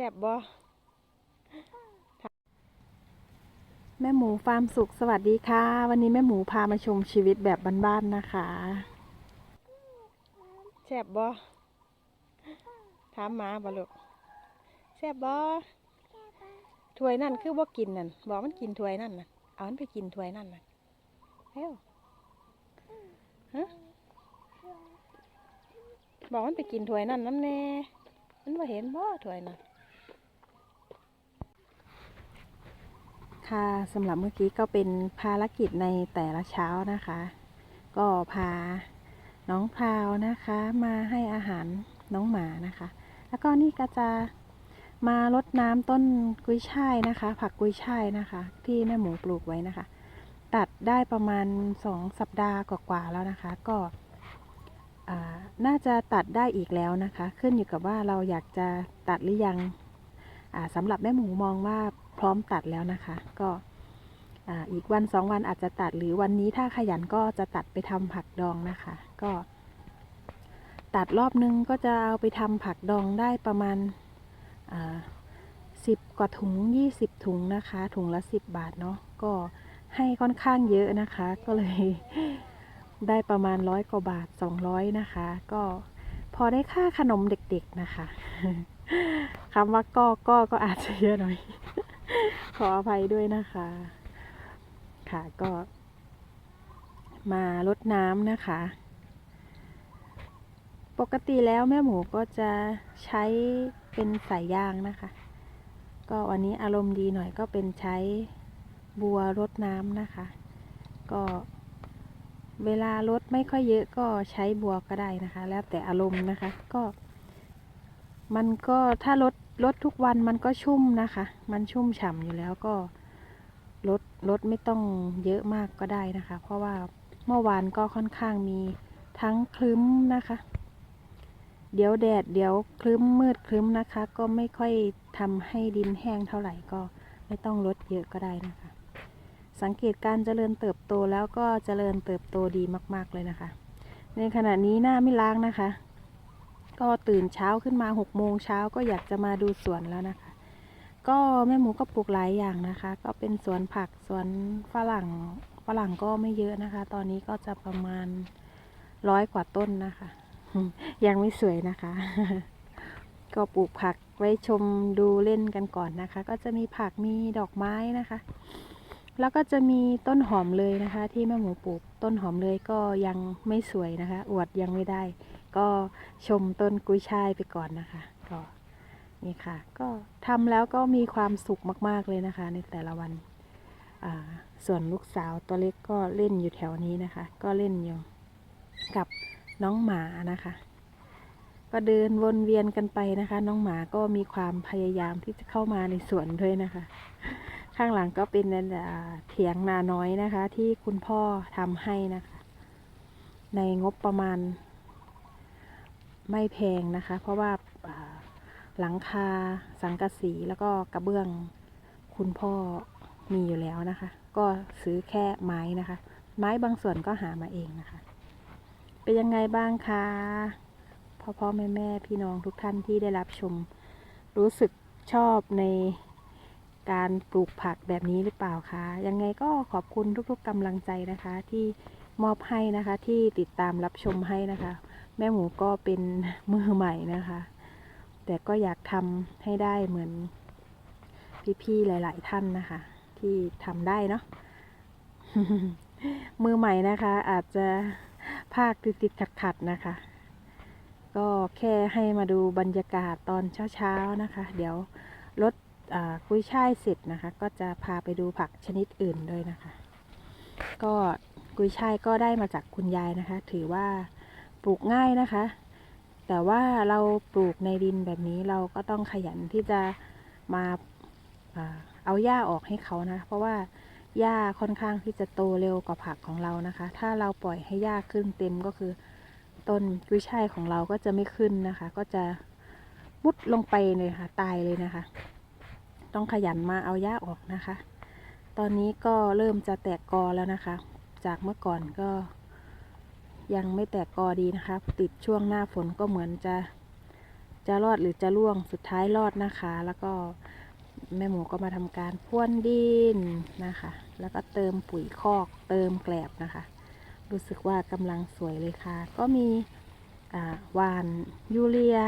ซ่บบ่แม่หมูฟาร์มสุขสวัสดีค่ะ วันนี้แม่หมูพามาชมชีวิตแบบบ้านๆนะคะแซ่บบ่ถามหมาบ่ลูกแซ่บบ่ถ้วยนั่นคือบ่กินนั่นบอกมันกินถ้วยนั่นน่ะเอามันไปกินถ้วยนั่นน่ะเร็วฮะบอกมันไปกินถ้วยนั่นน้ำแน่มันว่าเห็นบ่ถ้วยน่ะ ค่ะสำหรับเมื่อกี้ก็เป็นภารกิจในแต่ละเช้านะคะ ก็พาน้องพราวนะคะ มาให้อาหารน้องหมานะคะ แล้วก็นี่ก็จะมารดน้ำต้นกุยช่ายนะคะ ผักกุยช่ายนะคะ ที่แม่หมูปลูกไว้นะคะ ตัดได้ประมาณสองสัปดาห์กว่าๆแล้วนะคะ ก็น่าจะตัดได้อีกแล้วนะคะ ขึ้นอยู่กับว่าเราอยากจะตัดหรือยัง สำหรับแม่หมูมองว่าพร้อมตัดแล้วนะคะ ก็อีกวันสองวันอาจจะตัดหรือวันนี้ถ้าขยันก็จะตัดไปทำผักดองนะคะ ก็ ตัดรอบนึงก็จะเอาไปทำผักดองได้ประมาณสิบกว่าถุง20ถุงนะคะ ถุงละ10บาทเนาะก็ให้ค่อนข้างเยอะนะคะ ก็เลยได้ประมาณร้อยกว่าบาท200นะคะ ก็พอได้ค่าขนมเด็กๆนะคะ คำว่าก็ก็ก็อาจจะเยอะหน่อย ขออภัยด้วยนะคะ ค่ะก็ มาลดน้ำนะคะ ปกติแล้วแม่หมูก็จะใช้เป็นสายยางนะคะ ก็วันนี้อารมณ์ดีหน่อยก็เป็นใช้บัวรดน้ำนะคะ ก็เวลารดไม่ค่อยเยอะก็ใช้บัวก็ได้นะคะ แล้วแต่อารมณ์นะคะ ก็ มันก็ถ้ารดรดทุกวันมันก็ชุ่มนะคะ มันชุ่มฉ่ำอยู่แล้วก็ลดลดไม่ต้องเยอะมากก็ได้นะคะ เพราะว่าเมื่อวานก็ค่อนข้างมีทั้งคลึ้มนะคะ เดี๋ยวแดดเดี๋ยวคลึ้มมืดคลึ้มนะคะ ก็ไม่ค่อยทำให้ดินแห้งเท่าไหร่ก็ไม่ต้องลดเยอะก็ได้นะคะ สังเกตการเจริญเติบโตแล้วก็เจริญเติบโตดีมาก ๆเลยนะคะ ในขณะนี้หน้าไม่ล้างนะคะ ก็ตื่นเช้าขึ้นมาหกโมงเช้าก็อยากจะมาดูสวนแล้วนะคะ ก็แม่หมูก็ปลูกหลายอย่างนะคะ ก็เป็นสวนผักสวนฝรั่งฝรั่งก็ไม่เยอะนะคะ ตอนนี้ก็จะประมาณร้อยกว่าต้นนะคะ ยังไม่สวยนะคะ ก็ปลูกผักไว้ชมดูเล่นกันก่อนนะคะ ก็จะมีผักมีดอกไม้นะคะ แล้วก็จะมีต้นหอมเลยนะคะ ที่แม่หมูปลูกต้นหอมเลยก็ยังไม่สวยนะคะ อวดยังไม่ได้ ก็ชมต้นกุ้ยช่ายไปก่อนนะคะ ก็นี่ค่ะ ก็ทำแล้วก็มีความสุขมากๆเลยนะคะ ในแต่ละวันส่วนลูกสาวตัวเล็กก็เล่นอยู่แถวนี้นะคะ ก็เล่นอยู่กับน้องหมานะคะ ก็เดินวนเวียนกันไปนะคะ น้องหมาก็มีความพยายามที่จะเข้ามาในสวนด้วยนะคะ ข้างหลังก็เป็นเถียงนาน้อยนะคะ ที่คุณพ่อทำให้นะคะ ในงบประมาณ ไม่แพงนะคะ เพราะว่าหลังคาสังกะสีแล้วก็กระเบื้องคุณพ่อมีอยู่แล้วนะคะ ก็ซื้อแค่ไม้นะคะ ไม้บางส่วนก็หามาเองนะคะ เป็นยังไงบ้างคะพ่อพ่อแม่แม่พี่น้องทุกท่านที่ได้รับชม รู้สึกชอบในการปลูกผักแบบนี้หรือเปล่าคะ ยังไงก็ขอบคุณทุกๆกำลังใจนะคะ ที่มอบให้นะคะที่ติดตามรับชมให้นะคะ แม่หมูก็เป็นมือใหม่นะคะ แต่ก็อยากทำให้ได้เหมือนพี่ๆหลาย ๆ ท่านนะคะ ที่ทำได้เนาะมือใหม่นะคะ อาจจะภาคติดๆขัดๆนะคะ ก็แค่ให้มาดูบรรยากาศตอนเช้าๆนะคะ เดี๋ยวรถกุ้ยช่ายเสร็จนะคะ ก็จะพาไปดูผักชนิดอื่นด้วยนะคะ ก็กุ้ยช่ายก็ได้มาจากคุณยายนะคะ ถือว่า ปลูกง่ายนะคะ แต่ว่าเราปลูกในดินแบบนี้เราก็ต้องขยันที่จะมาเอาหญ้าออกให้เขานะ เพราะว่าหญ้าค่อนข้างที่จะโตเร็วกว่าผักของเรานะคะ ถ้าเราปล่อยให้หญ้าขึ้นเต็มก็คือต้นกุ้ยช่ายของเราก็จะไม่ขึ้นนะคะ ก็จะมุดลงไปเลยค่ะ ตายเลยนะคะ ต้องขยันมาเอาหญ้าออกนะคะ ตอนนี้ก็เริ่มจะแตกกอแล้วนะคะ จากเมื่อก่อนก็ ยังไม่แตกกอดีนะคะ ติดช่วงหน้าฝนก็เหมือนจะจะรอดหรือจะล่วงสุดท้ายรอดนะคะ แล้วก็แม่หมูก็มาทำการพ่วนดินนะคะ แล้วก็เติมปุ๋ยคอกเติมแกลบนะคะ รู้สึกว่ากำลังสวยเลยค่ะ ก็มีหวานยูเรีย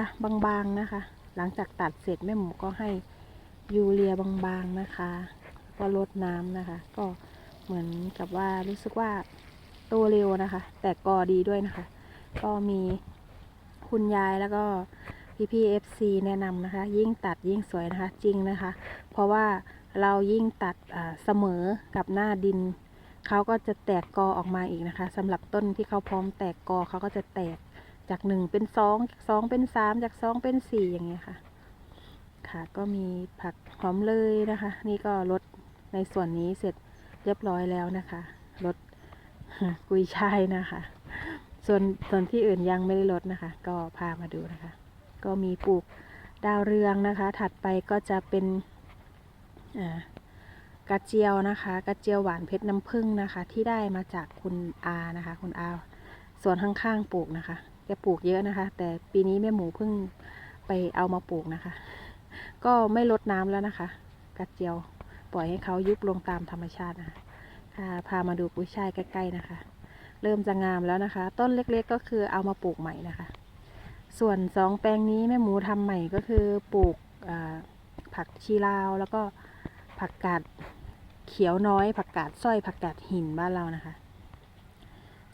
บางๆนะคะ หลังจากตัดเสร็จแม่หมูก็ให้ยูเรียบางๆนะคะ ก็ลดน้ำนะคะ ก็เหมือนกับว่ารู้สึกว่า โตเร็วนะคะ แต่กอดีด้วยนะคะ ก็มีคุณยายแล้วก็พี่พีเอฟซีแนะนำนะคะ ยิ่งตัดยิ่งสวยนะคะ จริงนะคะ เพราะว่าเรายิ่งตัดเสมอกับหน้าดินเขาก็จะแตกกอออกมาอีกนะคะสำหรับต้นที่เขาพร้อมแตกกอเขาก็จะแตกจากหนึ่งเป็นสองจากสองเป็นสามจากสองเป็นสี่อย่างเงี้ยค่ะ ค่ะก็มีผักหอมเลยนะคะ นี่ก็ลดในส่วนนี้เสร็จเรียบร้อยแล้วนะคะลด กุยช่ายนะคะ ส่วนส่วนที่อื่นยังไม่ได้ลดนะคะ ก็พามาดูนะคะ ก็มีปลูกดาวเรืองนะคะ ถัดไปก็จะเป็นกระเจียวนะคะ กระเจียวหวานเพชรน้ำผึ้งนะคะ ที่ได้มาจากคุณอานะคะ คุณอาส่วนข้างๆปลูกนะคะแกปลูกเยอะนะคะ แต่ปีนี้แม่หมูเพิ่งไปเอามาปลูกนะคะ ก็ไม่ลดน้ำแล้วนะคะ กระเจียวปล่อยให้เขายุบลงตามธรรมชาตินะคะ พามาดูกุ้ยช่ายใกล้ๆนะคะ เริ่มจะงามแล้วนะคะ ต้นเล็กๆก็คือเอามาปลูกใหม่นะคะ ส่วนสองแปลงนี้แม่หมูทำใหม่ก็คือปลูกผักชีลาวแล้วก็ผักกาดเขียวน้อย ผักกาดสร้อยผักกาดหินบ้านเรานะคะ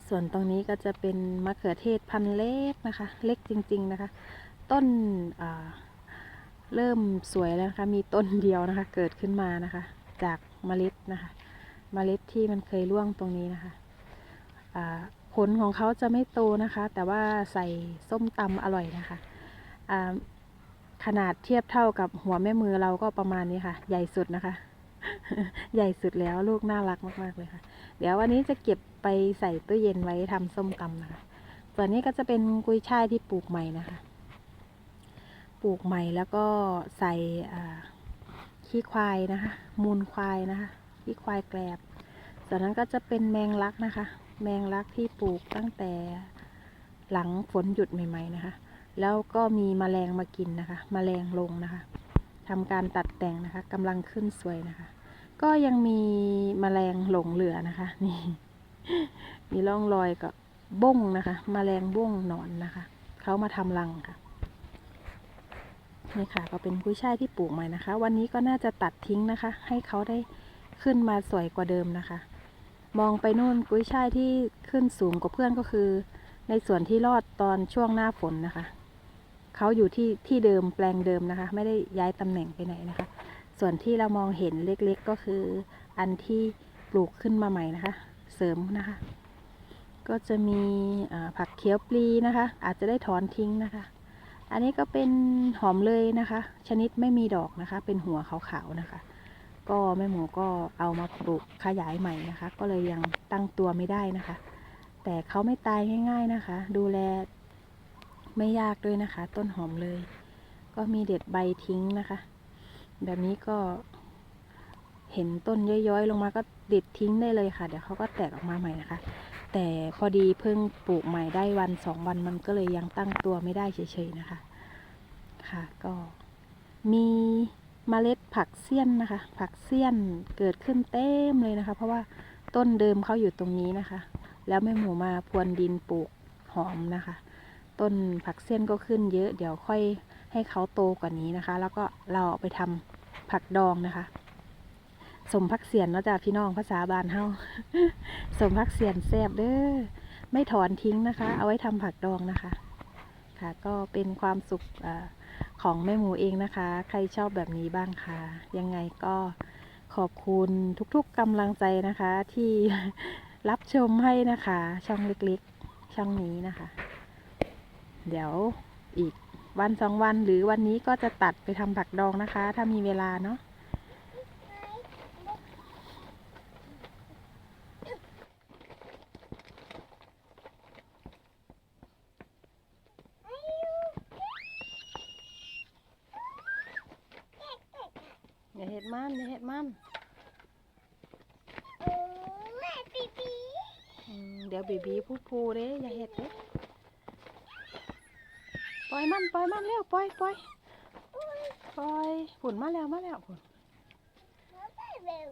ส่วนตรงนี้ก็จะเป็นมะเขือเทศพันเล็กนะคะ เล็กจริง ๆนะคะ ต้นเริ่มสวยแล้วนะคะ มีต้นเดียวนะคะ เกิดขึ้นมานะคะ จากเมล็ดนะคะ เมล็ดที่มันเคยร่วงตรงนี้นะคะผลของเขาจะไม่โตนะคะ แต่ว่าใส่ส้มตำอร่อยนะคะขนาดเทียบเท่ากับหัวแม่มือเราก็ประมาณนี้ค่ะ ใหญ่สุดนะคะ ใหญ่สุดแล้วลูกน่ารักมาก ๆ เลยค่ะ เดี๋ยววันนี้จะเก็บไปใส่ตู้เย็นไว้ทำส้มตำนะคะ ส่วนนี้ก็จะเป็นกุยช่ายที่ปลูกใหม่นะคะ ปลูกใหม่แล้วก็ใส่ขี้ควายนะคะ มูลควายนะคะ ขี้ควายแกลบส่วนนั้นก็จะเป็นแมงลักนะคะ แมงลักที่ปลูกตั้งแต่หลังฝนหยุดใหม่ ๆนะคะ แล้วก็มีแมลงมากินนะคะแมลงลงนะคะทำการตัดแต่งนะคะกำลังขึ้นสวยนะคะ ก็ยังมีแมลงหลงเหลือนะคะ นี่ มีร่องรอยกับบ้งนะคะแมลงบ้งหนอนนะคะเขามาทำรังค่ะนี่ค่ะก็เป็นกุ้ยช่ายที่ปลูกใหม่นะคะ วันนี้ก็น่าจะตัดทิ้งนะคะ ให้เขาได้ ขึ้นมาสวยกว่าเดิมนะคะ มองไปนู่นกุ้ยช่ายที่ขึ้นสูงกว่าเพื่อนก็คือ ในส่วนที่รอดตอนช่วงหน้าฝนนะคะเขาอยู่ที่ที่เดิมแปลงเดิมนะคะ ไม่ได้ย้ายตำแหน่งไปไหนนะคะ ส่วนที่เรามองเห็นเล็กๆก็คือ อันที่ปลูกขึ้นมาใหม่นะคะ เสริมนะคะ ก็จะมีผักเขียวปลีนะคะ อาจจะได้ถอนทิ้งนะคะอันนี้ก็เป็นหอมเลยนะคะ ชนิดไม่มีดอกนะคะ เป็นหัวขาวๆนะคะ ก็แม่หมูก็เอามาปลูกขยายใหม่นะคะ ก็เลยยังตั้งตัวไม่ได้นะคะ แต่เขาไม่ตายง่าย ๆนะคะ ดูแลไม่ยากด้วยนะคะ ต้นหอมเลย ก็มีเด็ดใบทิ้งนะคะ แบบนี้ก็เห็นต้นย้อยๆ ลงมาก็เด็ดทิ้งได้เลยค่ะ เดี๋ยวเขาก็แตกออกมาใหม่นะคะ แต่พอดีเพิ่งปลูกใหม่ได้วันสองวันมันก็เลยยังตั้งตัวไม่ได้เฉยๆนะคะ ค่ะก็มี เมล็ดผักเสี้ยนนะคะ ผักเสี้ยนเกิดขึ้นเต็มเลยนะคะ เพราะว่าต้นเดิมเขาอยู่ตรงนี้นะคะ แล้วแม่หมูมาพรวนดินปลูกหอมนะคะ ต้นผักเสี้ยนก็ขึ้นเยอะ เดี๋ยวค่อยให้เขาโตกว่านี้นะคะ แล้วก็เราเอาไปทำผักดองนะคะ สมพักเสียนเนาะจ้ะพี่น้องภาษาบานเฮาสมพักเสียนแซ่บเด้อไม่ถอนทิ้งนะคะ เอาไว้ทำผักดองนะคะ ค่ะ ก็เป็นความสุขอ่า ของแม่หมูเองนะคะ ใครชอบแบบนี้บ้างคะยังไงก็ขอบคุณทุกๆกำลังใจนะคะ ที่รับชมให้นะคะ ช่องเล็กๆ ช่องนี้นะคะ เดี๋ยวอีกวันสองวันหรือวันนี้ก็จะตัดไปทำผักดองนะคะ ถ้ามีเวลาเนาะ อย่าเห็ดมันอย่าเห็ดมันโอ้แม่ปีปีอืมเดี๋ยวบีบีพูดพูเด้อย่าเห็ดเด้ปล่อยล่อยมันปล่อยมันเร็วปล่อยปล่อยปล่อยฝุ่นมาแล้วมาแล้วฝุ่นไม่เร็ว